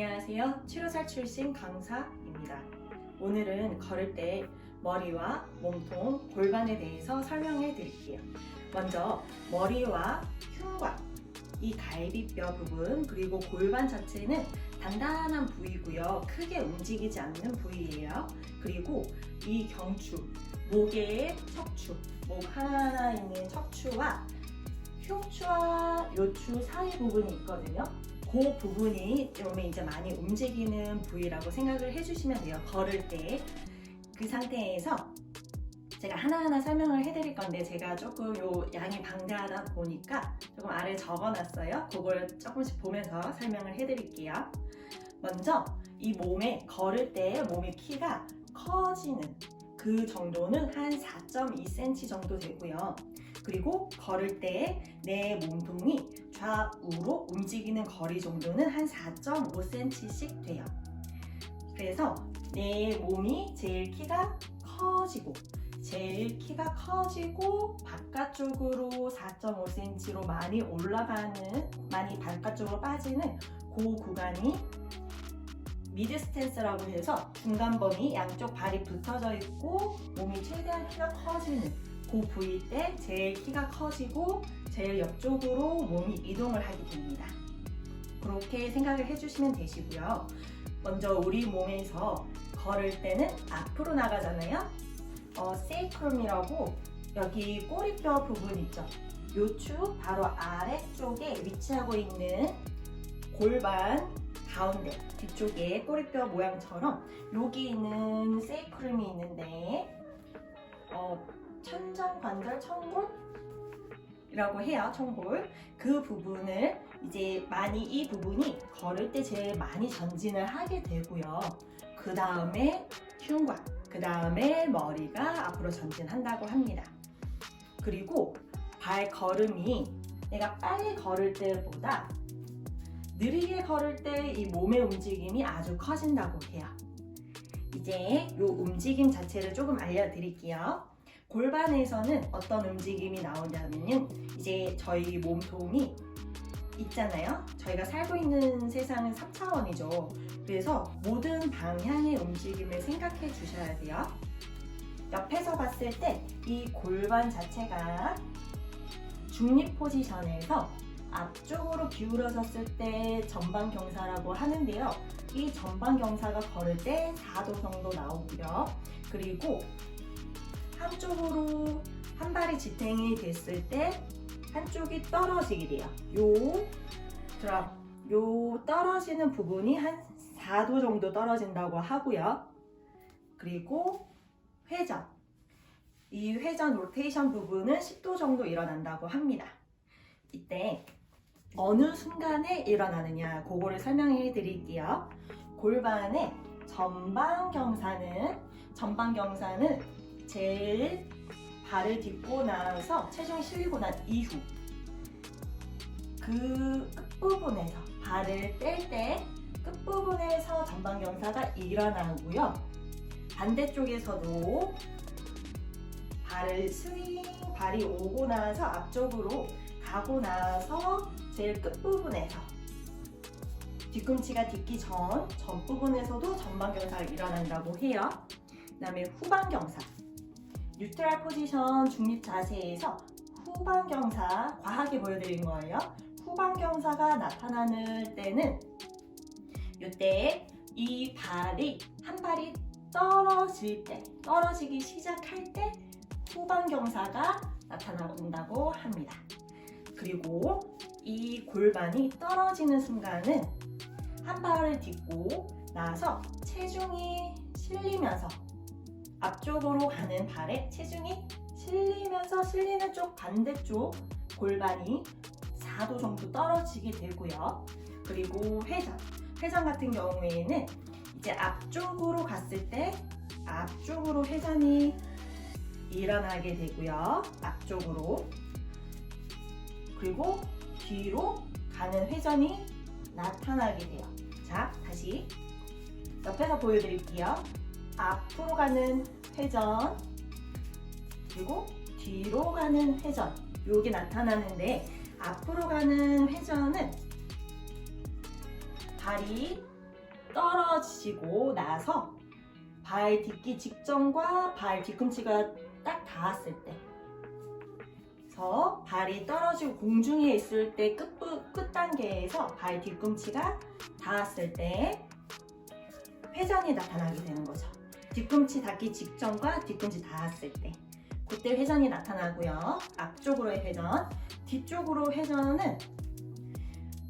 안녕하세요. 치료사 출신 강사입니다. 오늘은 걸을 때 머리와 몸통, 골반에 대해서 설명해 드릴게요. 먼저 머리와 흉곽, 이 갈비뼈 부분, 그리고 골반 자체는 단단한 부위고요. 크게 움직이지 않는 부위예요. 그리고 이 경추, 목의 척추, 목 하나하나 있는 척추와 흉추와 요추 사이 부분이 있거든요. 그 부분이 좀 이제 많이 움직이는 부위라고 생각을 해주시면 돼요. 걸을 때. 그 상태에서 제가 하나하나 설명을 해드릴 건데 제가 조금 요 양이 방대하다 보니까 조금 아래 적어놨어요. 그걸 조금씩 보면서 설명을 해드릴게요. 먼저 이 몸에 걸을 때 몸의 키가 커지는 그 정도는 한 4.2cm 정도 되고요. 그리고 걸을 때 내 몸통이 좌우로 움직이는 거리 정도는 한 4.5cm씩 돼요. 그래서 내 몸이 제일 키가 커지고 제일 키가 커지고 바깥쪽으로 4.5cm로 많이 올라가는 많이 바깥쪽으로 빠지는 그 구간이 미드 스탠스라고 해서 중간 범위 양쪽 발이 붙어져 있고 몸이 최대한 키가 커지는 그 부위 때 제일 키가 커지고 제일 옆쪽으로 몸이 이동을 하게 됩니다. 그렇게 생각을 해주시면 되시고요. 먼저 우리 몸에서 걸을 때는 앞으로 나가잖아요. 어, 세이크룸이라고 여기 꼬리뼈 부분 있죠. 요추 바로 아래쪽에 위치하고 있는 골반 가운데 뒤쪽에 꼬리뼈 모양처럼 여기 있는 세이크룸이 있는데 어, 천정관절 청골이라고 해요. 청골 그 부분을 이제 많이 이 부분이 걸을 때 제일 많이 전진을 하게 되고요. 그 다음에 흉곽, 그 다음에 머리가 앞으로 전진한다고 합니다. 그리고 발 걸음이 내가 빨리 걸을 때보다 느리게 걸을 때 이 몸의 움직임이 아주 커진다고 해요. 이제 이 움직임 자체를 조금 알려드릴게요. 골반에서는 어떤 움직임이 나오냐면요. 이제 저희 몸통이 있잖아요. 저희가 살고 있는 세상은 3차원이죠. 그래서 모든 방향의 움직임을 생각해 주셔야 돼요. 옆에서 봤을 때 이 골반 자체가 중립 포지션에서 앞쪽으로 기울어졌을 때 전방경사라고 하는데요. 이 전방경사가 걸을 때 4도 정도 나오고요. 그리고 한쪽으로 한 발이 지탱이 됐을 때 한쪽이 떨어지게 돼요. 요 드랍, 요 떨어지는 부분이 한 4도 정도 떨어진다고 하고요. 그리고 회전. 이 회전 로테이션 부분은 10도 정도 일어난다고 합니다. 이때 어느 순간에 일어나느냐 그거를 설명해 드릴게요. 골반의 전방 경사는 전방 경사는 제일 발을 딛고 나서 체중이 실리고 난 이후 그 끝부분에서 발을 뗄 때 끝부분에서 전방 경사가 일어나고요. 반대쪽에서도 발을 스윙 발이 오고 나서 앞쪽으로 가고 나서 제일 끝부분에서 뒤꿈치가 딛기 전, 전 부분에서도 전방 경사가 일어난다고 해요. 그 다음에 후방 경사. 뉴트럴 포지션 중립 자세에서 후방 경사 과하게 보여드린 거예요. 후방 경사가 나타나는 때는 이때 이 발이 한 발이 떨어질 때, 떨어지기 시작할 때 후방 경사가 나타난다고 합니다. 그리고 이 골반이 떨어지는 순간은 한 발을 딛고 나서 체중이 실리면서 앞쪽으로 가는 발에 체중이 실리면서 실리는 쪽 반대쪽 골반이 4도 정도 떨어지게 되고요. 그리고 회전. 회전 같은 경우에는 이제 앞쪽으로 갔을 때 앞쪽으로 회전이 일어나게 되고요. 앞쪽으로. 그리고 뒤로 가는 회전이 나타나게 돼요. 자, 다시 옆에서 보여드릴게요. 앞으로 가는 회전, 그리고 뒤로 가는 회전. 요게 나타나는데 앞으로 가는 회전은 발이 떨어지고 나서 발 딛기 직전과 발 뒤꿈치가 딱 닿았을 때 그래서 발이 떨어지고 공중에 있을 때 끝, 끝 단계에서 발 뒤꿈치가 닿았을 때 회전이 나타나게 되는 거죠. 뒤꿈치 닿기 직전과 뒤꿈치 닿았을 때 그때 회전이 나타나고요. 앞쪽으로의 회전, 뒤쪽으로 회전은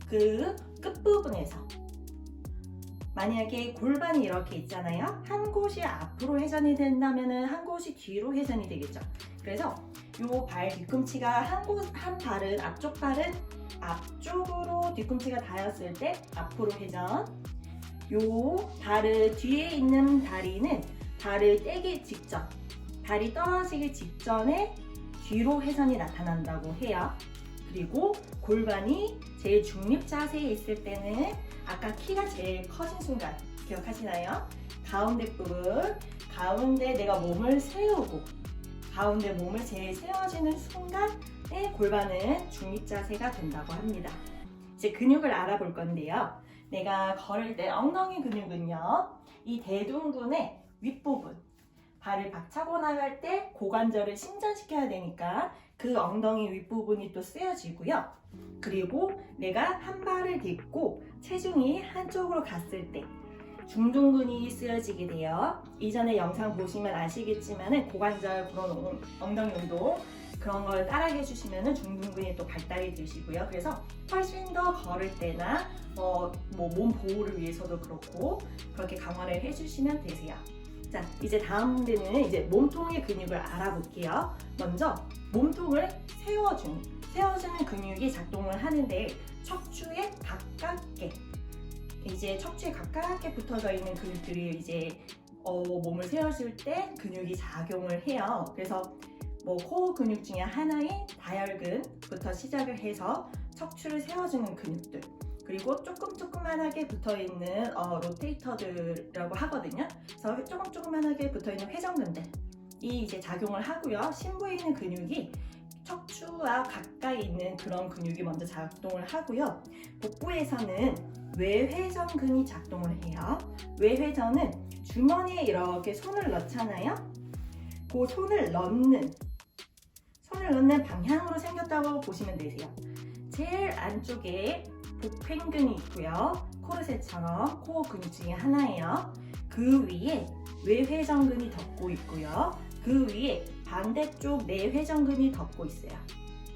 그 끝부분에서 만약에 골반이 이렇게 있잖아요. 한 곳이 앞으로 회전이 된다면은 한 곳이 뒤로 회전이 되겠죠. 그래서 요 발 뒤꿈치가 한 곳, 한 발은 앞쪽 발은 앞쪽으로 뒤꿈치가 닿았을 때 앞으로 회전. 요 발을 뒤에 있는 다리는 발을 떼기 직전, 발이 떨어지기 직전에 뒤로 회전이 나타난다고 해요. 그리고 골반이 제일 중립 자세에 있을 때는 아까 키가 제일 커진 순간 기억하시나요? 가운데 부분, 가운데 내가 몸을 세우고 가운데 몸을 제일 세워지는 순간에 골반은 중립 자세가 된다고 합니다. 이제 근육을 알아볼 건데요. 내가 걸을 때 엉덩이 근육은요. 이 대둔근의 윗부분 발을 박차고 나갈 때 고관절을 신전시켜야 되니까 그 엉덩이 윗부분이 또 쓰여지고요. 그리고 내가 한 발을 딛고 체중이 한쪽으로 갔을 때 중둔근이 쓰여지게 돼요. 이전에 영상 보시면 아시겠지만 고관절 그런 엉- 엉덩이 운동 그런 걸 따라해 주시면 중둔근이 또 발달이 되시고요. 그래서 훨씬 더 걸을 때나 어, 뭐몸 보호를 위해서도 그렇고 그렇게 강화를 해주시면 되세요. 자, 이제 다음 데는 이제 몸통의 근육을 알아볼게요. 먼저 몸통을 세워주는 세워주는 근육이 작동을 하는데 척추에 가깝게 이제 척추에 가깝게 붙어져 있는 근육들이 이제 어, 몸을 세워줄 때 근육이 작용을 해요. 그래서 뭐 코어 근육 중에 하나인 다혈근부터 시작을 해서 척추를 세워주는 근육들 그리고 조금 조그만하게 붙어있는 어, 로테이터들이라고 하거든요. 그래서 조금 조그만하게 붙어있는 회전근들이 이제 작용을 하고요. 심부에 있는 근육이 척추와 가까이 있는 그런 근육이 먼저 작동을 하고요. 복부에서는 외회전근이 작동을 해요. 외회전은 주머니에 이렇게 손을 넣잖아요. 그 손을 넣는 손을 넣는 방향으로 생겼다고 보시면 되세요. 제일 안쪽에 복횡근이 있고요. 코르셋처럼 코어 근육 중에 하나예요. 그 위에 외회전근이 덮고 있고요. 그 위에 반대쪽 내회전근이 덮고 있어요.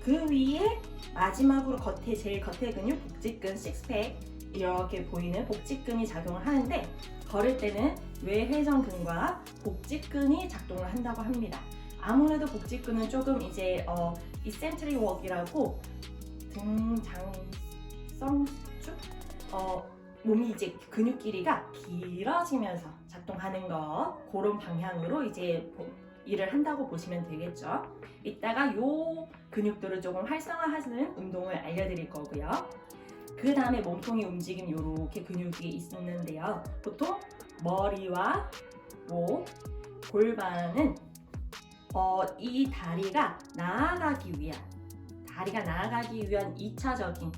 그 위에 마지막으로 겉에 제일 겉에 근육 복직근 식스팩 이렇게 보이는 복직근이 작용을 하는데 걸을 때는 외회전근과 복직근이 작동을 한다고 합니다. 아무래도 복직근은 조금 이제 어, 이센트리 웍이라고 등장성축 어, 몸이 이제 근육 길이가 길어지면서 작동하는 거 그런 방향으로 이제 보- 일을 한다고 보시면 되겠죠. 이따가 요 근육들을 조금 활성화하는 운동을 알려드릴 거고요. 그 다음에 몸통의 움직임 이렇게 근육이 있는데요. 보통 머리와 목, 골반은 어, 이 다리가 나아가기 위한 다리가 나아가기 위한 2차적인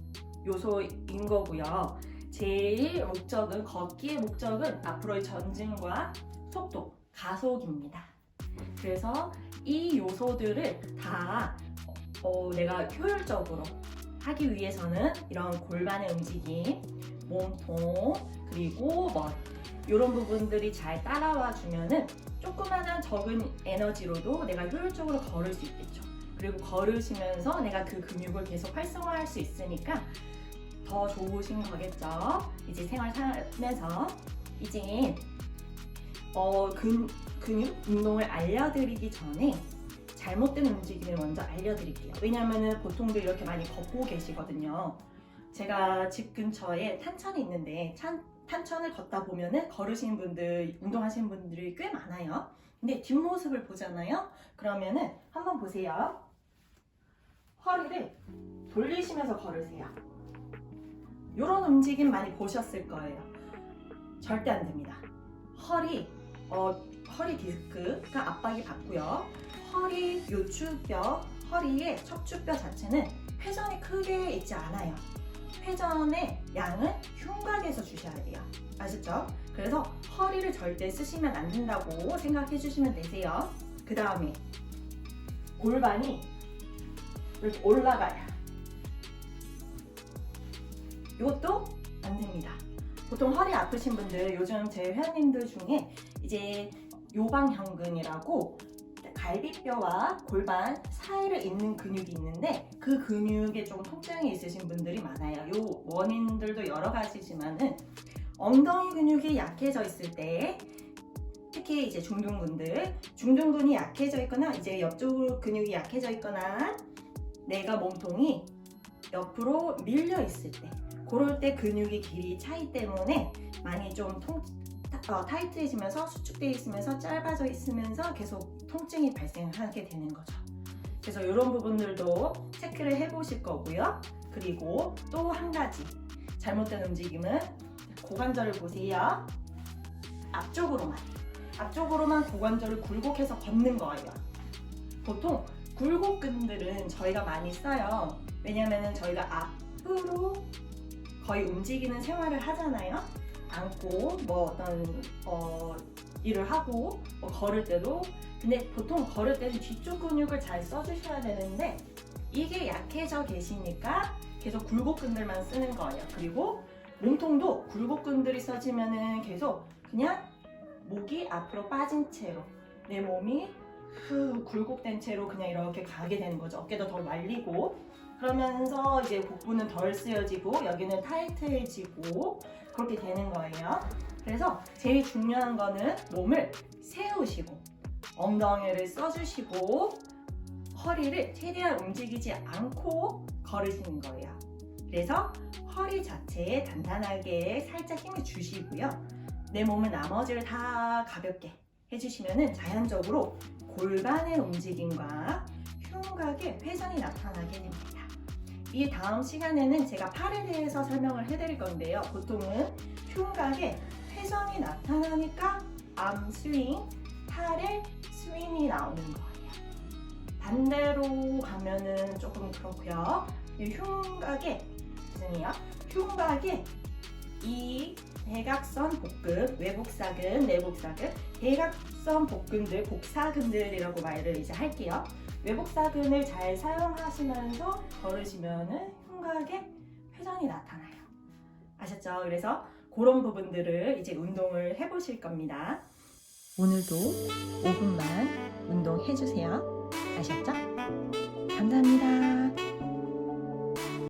요소인 거고요. 제일 목적은 걷기의 목적은 앞으로의 전진과 속도, 가속입니다. 그래서 이 요소들을 다 어, 내가 효율적으로 하기 위해서는 이런 골반의 움직임, 몸통, 그리고 머리 이런 부분들이 잘 따라와 주면은 조그마한 적은 에너지로도 내가 효율적으로 걸을 수 있겠죠. 그리고 걸으시면서 내가 그 근육을 계속 활성화할 수 있으니까 더 좋으신 거겠죠. 이제 생활 살면서 이제 어, 근, 근육 운동을 알려드리기 전에 잘못된 움직임을 먼저 알려드릴게요. 왜냐면은 보통도 이렇게 많이 걷고 계시거든요. 제가 집 근처에 탄천이 있는데 탄, 탄천을 걷다 보면은 걸으시는 분들, 운동하시는 분들이 꽤 많아요. 근데 뒷모습을 보잖아요. 그러면은 한번 보세요. 허리를 돌리시면서 걸으세요. 이런 움직임 많이 보셨을 거예요. 절대 안 됩니다. 허리, 어, 허리 디스크가 압박이 받고요. 허리 요추뼈, 허리의 척추뼈 자체는 회전이 크게 있지 않아요. 회전의 양은 흉곽에서 주셔야 돼요. 아셨죠? 그래서 허리를 절대 쓰시면 안 된다고 생각해 주시면 되세요. 그 다음에 골반이 이렇게 올라가요. 이것도 안 됩니다. 보통 허리 아프신 분들 요즘 제 회원님들 중에 이제 요방형근이라고 갈비뼈와 골반 사이를 잇는 근육이 있는데 그 근육에 좀 통증이 있으신 분들이 많아요. 요 원인들도 여러 가지지만은 엉덩이 근육이 약해져 있을 때 특히 이제 중둔근들 중둔근이 약해져 있거나 이제 옆쪽 근육이 약해져 있거나 내가 몸통이 옆으로 밀려 있을 때 그럴 때 근육의 길이 차이 때문에 많이 좀 통, 타, 어, 타이트해지면서 수축되어 있으면서 짧아져 있으면서 계속 통증이 발생하게 되는 거죠. 그래서 이런 부분들도 체크를 해보실 거고요. 그리고 또 한 가지 잘못된 움직임은 고관절을 보세요. 앞쪽으로만 앞쪽으로만 고관절을 굴곡해서 걷는 거예요. 보통 굴곡근들은 저희가 많이 써요. 왜냐면은 저희가 앞으로 거의 움직이는 생활을 하잖아요. 앉고 뭐 어떤 어, 일을 하고 뭐 걸을 때도 근데 보통 걸을 때는 뒤쪽 근육을 잘 써주셔야 되는데 이게 약해져 계시니까 계속 굴곡근들만 쓰는 거예요. 그리고 몸통도 굴곡근들이 써지면은 계속 그냥 목이 앞으로 빠진 채로 내 몸이 후 굴곡된 채로 그냥 이렇게 가게 되는 거죠. 어깨도 덜 말리고 그러면서 이제 복부는 덜 쓰여지고 여기는 타이트해지고 그렇게 되는 거예요. 그래서 제일 중요한 거는 몸을 세우시고 엉덩이를 써주시고 허리를 최대한 움직이지 않고 걸으시는 거예요. 그래서 허리 자체에 단단하게 살짝 힘을 주시고요. 내 몸을 나머지를 다 가볍게 해주시면 자연적으로 골반의 움직임과 흉곽의 회전이 나타나게 됩니다. 이 다음 시간에는 제가 팔에 대해서 설명을 해드릴 건데요. 보통은 흉곽에 회전이 나타나니까 암 스윙, 팔에 스윙이 나오는 거예요. 반대로 가면은 조금 그렇고요. 이 흉곽에 죄송해요. 흉곽에 이 대각선 복근, 외복사근, 내복사근, 대각선 복근들, 복사근들이라고 말을 이제 할게요. 외복사근을 잘 사용하시면서 걸으시면은 흉곽에 회전이 나타나요. 아셨죠? 그래서 그런 부분들을 이제 운동을 해보실 겁니다. 오늘도 5분만 운동해주세요. 아셨죠? 감사합니다.